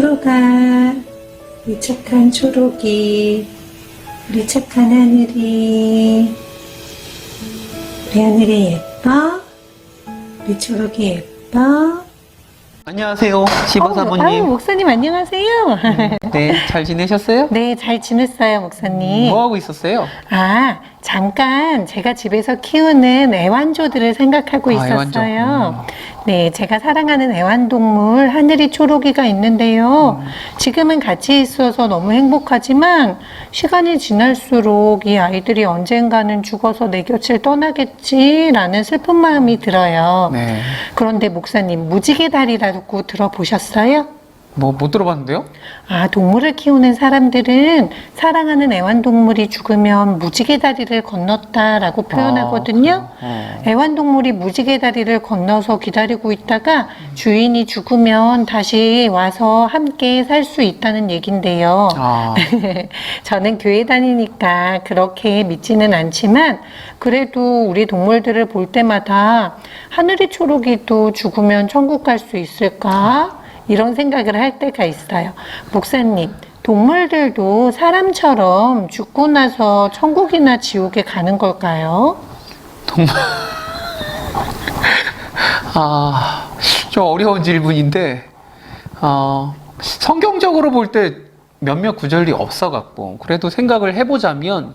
초록아, 우리 착한 초록이, 우리 착한 하늘이, 우리 하늘이 예뻐? 우리 초록이 예뻐? 안녕하세요, 아유, 시바사모님. 목사님 안녕하세요. 네, 잘 지내셨어요? 네, 잘 지냈어요, 목사님. 뭐 하고 있었어요? 아, 잠깐 제가 집에서 키우는 애완조들을 생각하고 아, 있었어요. 음. 네, 제가 사랑하는 애완동물 하늘이 초록이가 있는데요. 음. 지금은 같이 있어서 너무 행복하지만 시간이 지날수록 이 아이들이 언젠가는 죽어서 내 곁을 떠나겠지라는 슬픈 마음이 들어요. 네, 그런데 목사님, 무지개 다리라고 들어보셨어요? 뭐 못 들어봤는데요? 아, 동물을 키우는 사람들은 사랑하는 애완동물이 죽으면 무지개 다리를 건넜다라고 표현하거든요. 아, 어. 애완동물이 무지개 다리를 건너서 기다리고 있다가 주인이 죽으면 다시 와서 함께 살 수 있다는 얘긴데요. 아, 저는 교회 다니니까 그렇게 믿지는 않지만 그래도 우리 동물들을 볼 때마다 하늘이 초록이도 죽으면 천국 갈 수 있을까? 이런 생각을 할 때가 있어요. 목사님, 동물들도 사람처럼 죽고 나서 천국이나 지옥에 가는 걸까요? 정말. 아, 좀 어려운 질문인데, 어, 성경적으로 볼 때 몇몇 구절이 없어갖고, 그래도 생각을 해보자면,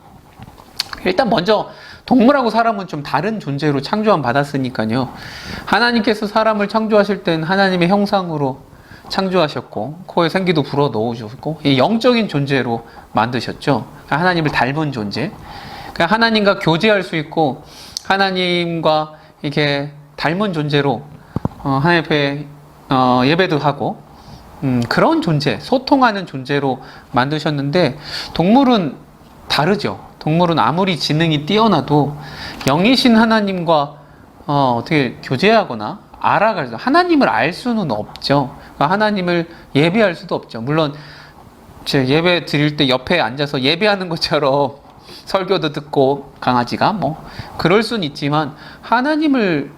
일단 먼저 동물하고 사람은 좀 다른 존재로 창조함 받았으니까요. 하나님께서 사람을 창조하실 땐 하나님의 형상으로 창조하셨고, 코에 생기도 불어 이 영적인 존재로 만드셨죠. 하나님을 닮은 존재. 그러니까 하나님과 교제할 수 있고, 하나님과 이렇게 닮은 존재로 어, 하나님 앞에 어, 예배도 하고 음, 그런 존재, 소통하는 존재로 만드셨는데 동물은 다르죠. 동물은 아무리 지능이 뛰어나도 영이신 하나님과 어, 어떻게 교제하거나 알아갈 수, 하나님을 알 수는 없죠. 그러니까 하나님을 예배할 수도 없죠. 물론 제 예배 드릴 때 옆에 앉아서 예배하는 것처럼 설교도 듣고 강아지가 뭐 그럴 수는 있지만 하나님을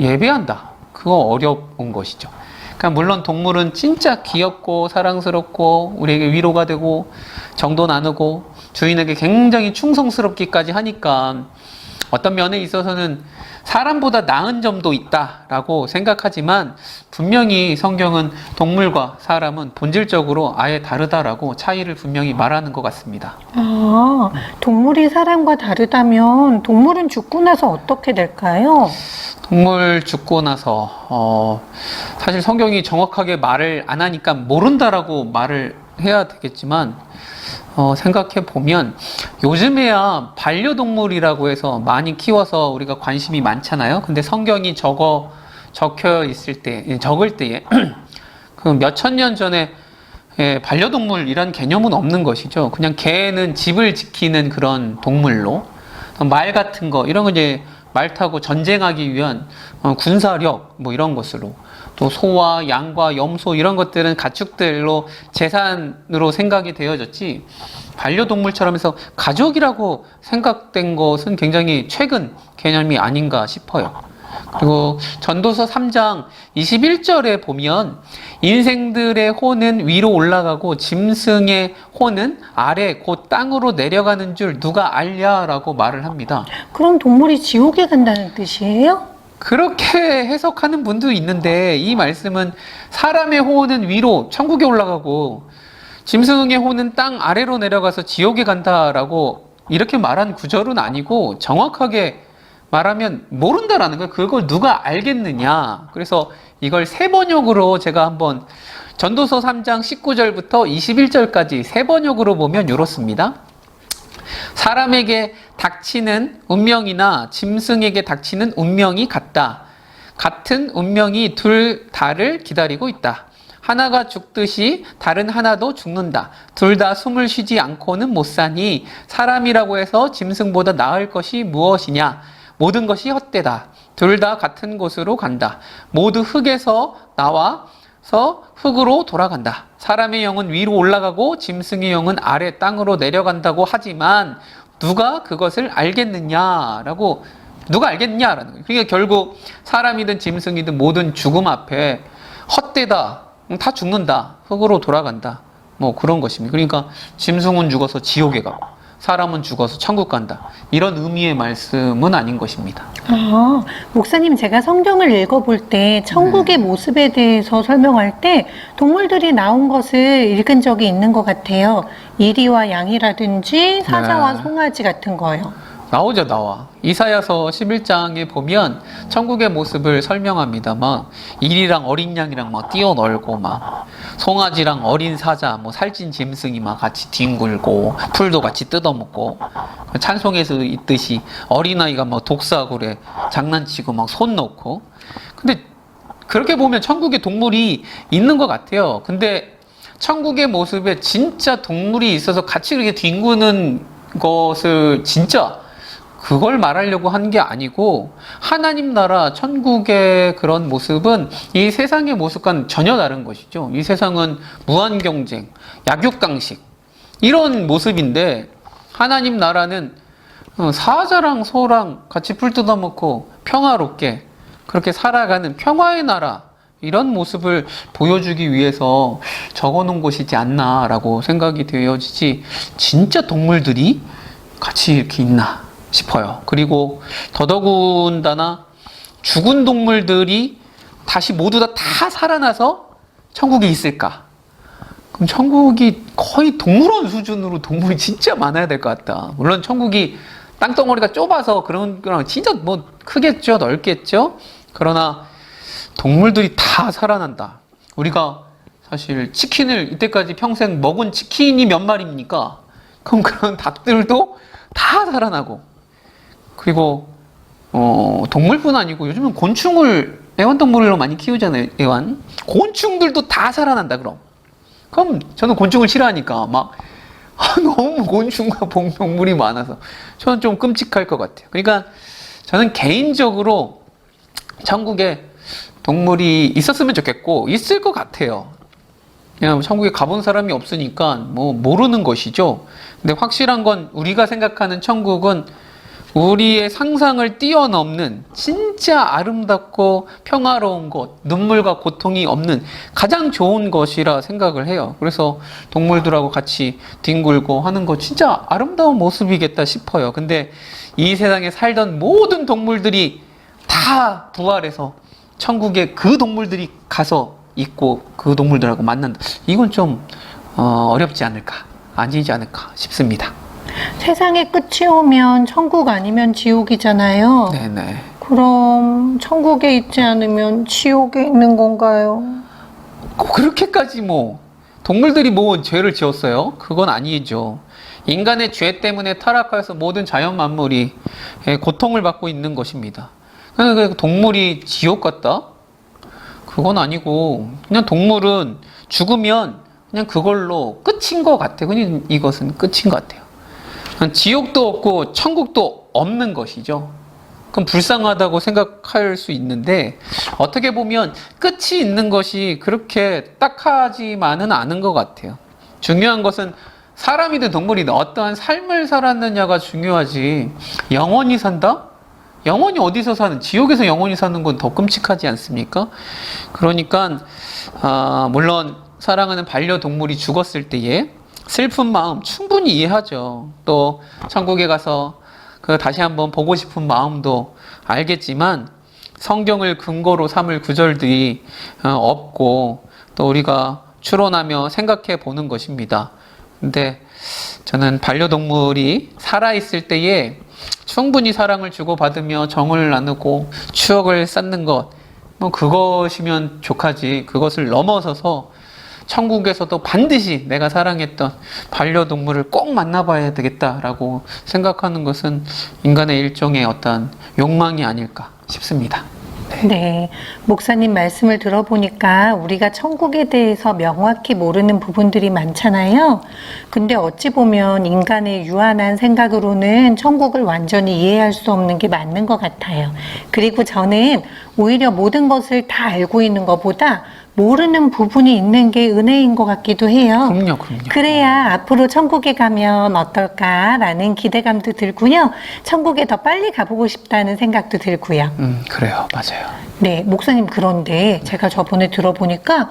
예배한다. 그거 어려운 것이죠. 그러니까 물론 동물은 진짜 귀엽고 사랑스럽고 우리에게 위로가 되고 정도 나누고 주인에게 굉장히 충성스럽기까지 하니까 어떤 면에 있어서는 사람보다 나은 점도 있다라고 생각하지만 분명히 성경은 동물과 사람은 본질적으로 아예 다르다라고 차이를 분명히 말하는 것 같습니다. 아, 동물이 사람과 다르다면 동물은 죽고 나서 어떻게 될까요? 동물 죽고 나서 어, 사실 성경이 정확하게 말을 안 하니까 모른다라고 말을 해야 되겠지만 어, 생각해 보면 요즘에야 반려동물이라고 해서 많이 키워서 우리가 관심이 많잖아요. 근데 성경이 적어 적혀 있을 때 예, 적을 때에 그 몇천 년 전에 예, 반려동물이란 개념은 없는 것이죠. 그냥 개는 집을 지키는 그런 동물로 말 같은 거 이런 거 이제 말 타고 전쟁하기 위한 어, 군사력 뭐 이런 것으로 또 소와 양과 염소 이런 것들은 가축들로 재산으로 생각이 되어졌지 반려동물처럼 해서 가족이라고 생각된 것은 굉장히 최근 개념이 아닌가 싶어요. 그리고 전도서 3장 21절에 보면 인생들의 혼은 위로 올라가고 짐승의 혼은 아래 곧 땅으로 내려가는 줄 누가 알냐라고 말을 합니다. 그럼 동물이 지옥에 간다는 뜻이에요? 그렇게 해석하는 분도 있는데 이 말씀은 사람의 호는 위로 천국에 올라가고 짐승의 호는 땅 아래로 내려가서 지옥에 간다라고 이렇게 말한 구절은 아니고 정확하게 말하면 모른다라는 거예요. 그걸 누가 알겠느냐. 그래서 이걸 세 번역으로 제가 한번 전도서 3장 19절부터 21절까지 세 번역으로 보면 이렇습니다. 사람에게 닥치는 운명이나 짐승에게 닥치는 운명이 같다. 같은 운명이 둘 다를 기다리고 있다. 하나가 죽듯이 다른 하나도 죽는다. 둘 다 숨을 쉬지 않고는 못 사니 사람이라고 해서 짐승보다 나을 것이 무엇이냐? 모든 것이 헛되다. 둘 다 같은 곳으로 간다. 모두 흙에서 나와 서 흙으로 돌아간다. 사람의 영은 위로 올라가고 짐승의 영은 아래 땅으로 내려간다고 하지만 누가 그것을 알겠느냐라고 누가 알겠냐라는 거예요. 그러니까 결국 사람이든 짐승이든 모든 죽음 앞에 헛되다. 음, 다 죽는다. 흙으로 돌아간다. 뭐 그런 것입니다. 그러니까 짐승은 죽어서 지옥에 가고 사람은 죽어서 천국 간다. 이런 의미의 말씀은 아닌 것입니다. 아, 목사님, 제가 성경을 읽어볼 때 천국의 네. 모습에 대해서 설명할 때 동물들이 나온 것을 읽은 적이 있는 것 같아요. 이리와 양이라든지 사자와 네. 송아지 같은 거요. 나오죠, 나와. 이사야서 11장에 보면 천국의 모습을 설명합니다만 일이랑 어린 양이랑 막 뛰어놀고 막 송아지랑 어린 사자, 뭐 살찐 짐승이 막 같이 뒹굴고 풀도 같이 뜯어먹고 찬송에서 있듯이 어린아이가 막 독사굴에 장난치고 막손 놓고 근데 그렇게 보면 천국에 동물이 있는 것 같아요. 근데 천국의 모습에 진짜 동물이 있어서 같이 이렇게 뒹구는 것을 진짜 그걸 말하려고 한 게 아니고 하나님 나라 천국의 그런 모습은 이 세상의 모습과는 전혀 다른 것이죠. 이 세상은 무한 경쟁, 약육강식 이런 모습인데 하나님 나라는 어, 사자랑 소랑 같이 풀 뜯어먹고 평화롭게 그렇게 살아가는 평화의 나라 이런 모습을 보여주기 위해서 적어놓은 것이지 않나라고 생각이 되어지지 진짜 동물들이 같이 이렇게 있나 싶어요. 그리고 더더군다나 죽은 동물들이 다시 모두 다, 다 살아나서 천국에 있을까? 그럼 천국이 거의 동물원 수준으로 동물이 진짜 많아야 될 것 같다. 물론 천국이 땅덩어리가 좁아서 그런 거랑 진짜 뭐 크겠죠, 넓겠죠. 그러나 동물들이 다 살아난다. 우리가 사실 치킨을 이때까지 평생 먹은 치킨이 몇 마리입니까? 그럼 그런 닭들도 다 살아나고 그리고 어, 동물뿐 아니고 요즘은 곤충을 애완동물로 많이 키우잖아요. 애완 곤충들도 다 살아난다. 그럼 그럼 저는 곤충을 싫어하니까 막 아, 너무 곤충과 동물이 많아서 저는 좀 끔찍할 것 같아요. 그러니까 저는 개인적으로 천국에 동물이 있었으면 좋겠고 있을 것 같아요. 그냥 천국에 가본 사람이 없으니까 뭐 모르는 것이죠. 근데 확실한 건 우리가 생각하는 천국은 우리의 상상을 뛰어넘는 진짜 아름답고 평화로운 곳, 눈물과 고통이 없는 가장 좋은 것이라 생각을 해요. 그래서 동물들하고 같이 뒹굴고 하는 거 진짜 아름다운 모습이겠다 싶어요. 근데 이 세상에 살던 모든 동물들이 다 부활해서 천국에 그 동물들이 가서 있고 그 동물들하고 만난다. 이건 좀 어, 어렵지 않을까, 아니지 않을까 싶습니다. 세상의 끝이 오면 천국 아니면 지옥이잖아요. 네네. 그럼 천국에 있지 않으면 지옥에 있는 건가요? 꼭 그렇게까지 뭐 동물들이 뭐 죄를 지었어요? 그건 아니죠. 인간의 죄 때문에 타락하여서 모든 자연 만물이 예, 고통을 받고 있는 것입니다. 그러니까 동물이 지옥 같다? 그건 아니고 그냥 동물은 죽으면 그냥 그걸로 끝인 것 같아요. 그냥 이것은 끝인 것 같아요. 지옥도 없고 천국도 없는 것이죠. 그럼 불쌍하다고 생각할 수 있는데 어떻게 보면 끝이 있는 것이 그렇게 딱하지만은 않은 것 같아요. 중요한 것은 사람이든 동물이든 어떠한 삶을 살았느냐가 중요하지 영원히 산다? 영원히 어디서 사는 지옥에서 영원히 사는 건 더 끔찍하지 않습니까? 그러니까 아, 물론 사랑하는 반려동물이 죽었을 때에 슬픈 마음 충분히 이해하죠. 또 천국에 가서 그 다시 한번 보고 싶은 마음도 알겠지만 성경을 근거로 삼을 구절들이 어, 없고 또 우리가 추론하며 생각해 보는 것입니다. 근데 저는 반려동물이 살아있을 때에 충분히 사랑을 주고받으며 정을 나누고 추억을 쌓는 것, 뭐 그것이면 족하지. 그것을 넘어서서 천국에서도 반드시 내가 사랑했던 반려동물을 꼭 만나봐야 되겠다라고 생각하는 것은 인간의 일종의 어떤 욕망이 아닐까 싶습니다. 네. 목사님 말씀을 들어보니까 우리가 천국에 대해서 명확히 모르는 부분들이 많잖아요. 근데 어찌 보면 인간의 유한한 생각으로는 천국을 완전히 이해할 수 없는 게 맞는 것 같아요. 그리고 저는 오히려 모든 것을 다 알고 있는 것보다 모르는 부분이 있는 게 은혜인 것 같기도 해요. 그럼요, 그럼요. 그래야 앞으로 천국에 가면 어떨까라는 기대감도 들고요. 천국에 더 빨리 가보고 싶다는 생각도 들고요. 음, 그래요, 맞아요. 네, 목사님 그런데 제가 저번에 들어보니까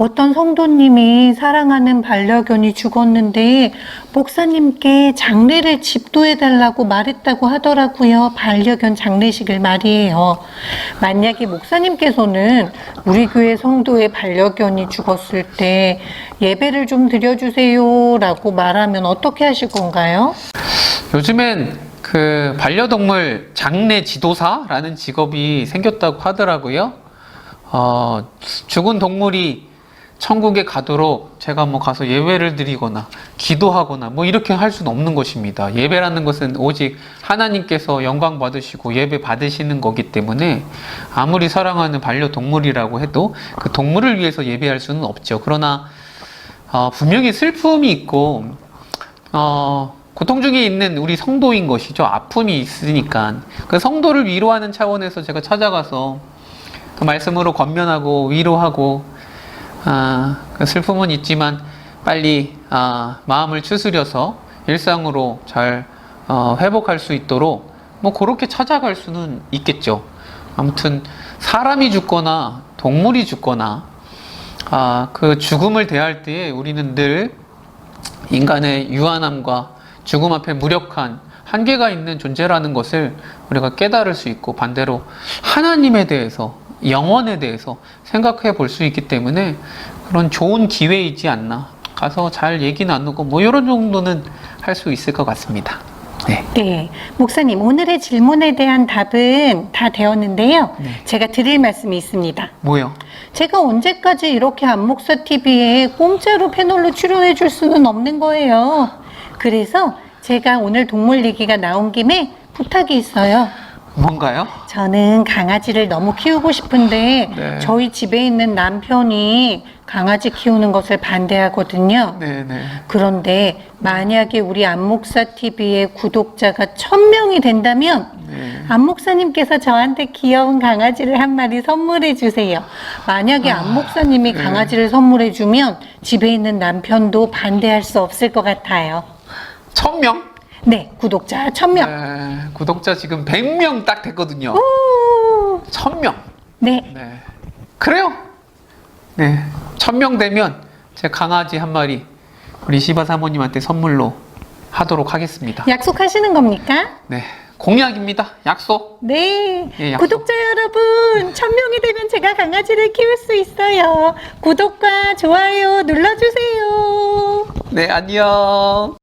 어떤 성도님이 사랑하는 반려견이 죽었는데 목사님께 장례를 집도해달라고 말했다고 하더라고요. 반려견 장례식을 말이에요. 만약에 목사님께서는 우리 교회 성도의 반려견이 죽었을 때 예배를 좀 드려주세요 라고 말하면 어떻게 하실 건가요? 요즘엔 그 반려동물 장례 지도사라는 직업이 생겼다고 하더라고요. 어, 죽은 동물이 천국에 가도록 제가 뭐 가서 예배를 드리거나 기도하거나 뭐 이렇게 할 수는 없는 것입니다. 예배라는 것은 오직 하나님께서 영광 받으시고 예배 받으시는 거기 때문에 아무리 사랑하는 반려동물이라고 해도 그 동물을 위해서 예배할 수는 없죠. 그러나 어, 분명히 슬픔이 있고 어, 고통 중에 있는 우리 성도인 것이죠. 아픔이 있으니까. 그 성도를 위로하는 차원에서 제가 찾아가서 그 말씀으로 권면하고 위로하고, 아, 그 슬픔은 있지만 빨리, 아, 마음을 추스려서 일상으로 잘, 어, 회복할 수 있도록 뭐 그렇게 찾아갈 수는 있겠죠. 아무튼 사람이 죽거나 동물이 죽거나, 아, 그 죽음을 대할 때에 우리는 늘 인간의 유한함과 죽음 앞에 무력한 한계가 있는 존재라는 것을 우리가 깨달을 수 있고 반대로 하나님에 대해서 영원에 대해서 생각해 볼 수 있기 때문에 그런 좋은 기회이지 않나 가서 잘 얘기 나누고 뭐 이런 정도는 할 수 있을 것 같습니다. 네. 네, 목사님 오늘의 질문에 대한 답은 다 되었는데요. 네. 제가 드릴 말씀이 있습니다. 뭐요? 제가 언제까지 이렇게 안목사 TV에 공짜로 패널로 출연해 줄 수는 없는 거예요. 그래서 제가 오늘 동물 얘기가 나온 김에 부탁이 있어요. 뭔가요? 저는 강아지를 너무 키우고 싶은데 네. 저희 집에 있는 남편이 강아지 키우는 것을 반대하거든요. 네, 네. 그런데 만약에 우리 안목사 TV의 구독자가 1000명이 된다면 네. 안목사님께서 저한테 귀여운 강아지를 한 마리 선물해 주세요. 만약에 안목사님이 네. 강아지를 선물해 주면 집에 있는 남편도 반대할 수 없을 것 같아요. 천 명? 네, 구독자 1000명. 네, 구독자 지금 100명 딱 됐거든요. 오, 천 명. 네, 네. 그래요. 네. 천명 되면 제 강아지 한 마리 우리 시바 사모님한테 선물로 하도록 하겠습니다. 약속하시는 겁니까? 네. 공약입니다. 약속. 네. 예, 약속. 구독자 여러분, 1000명이 되면 제가 강아지를 키울 수 있어요. 구독과 좋아요 눌러주세요. 네, 안녕.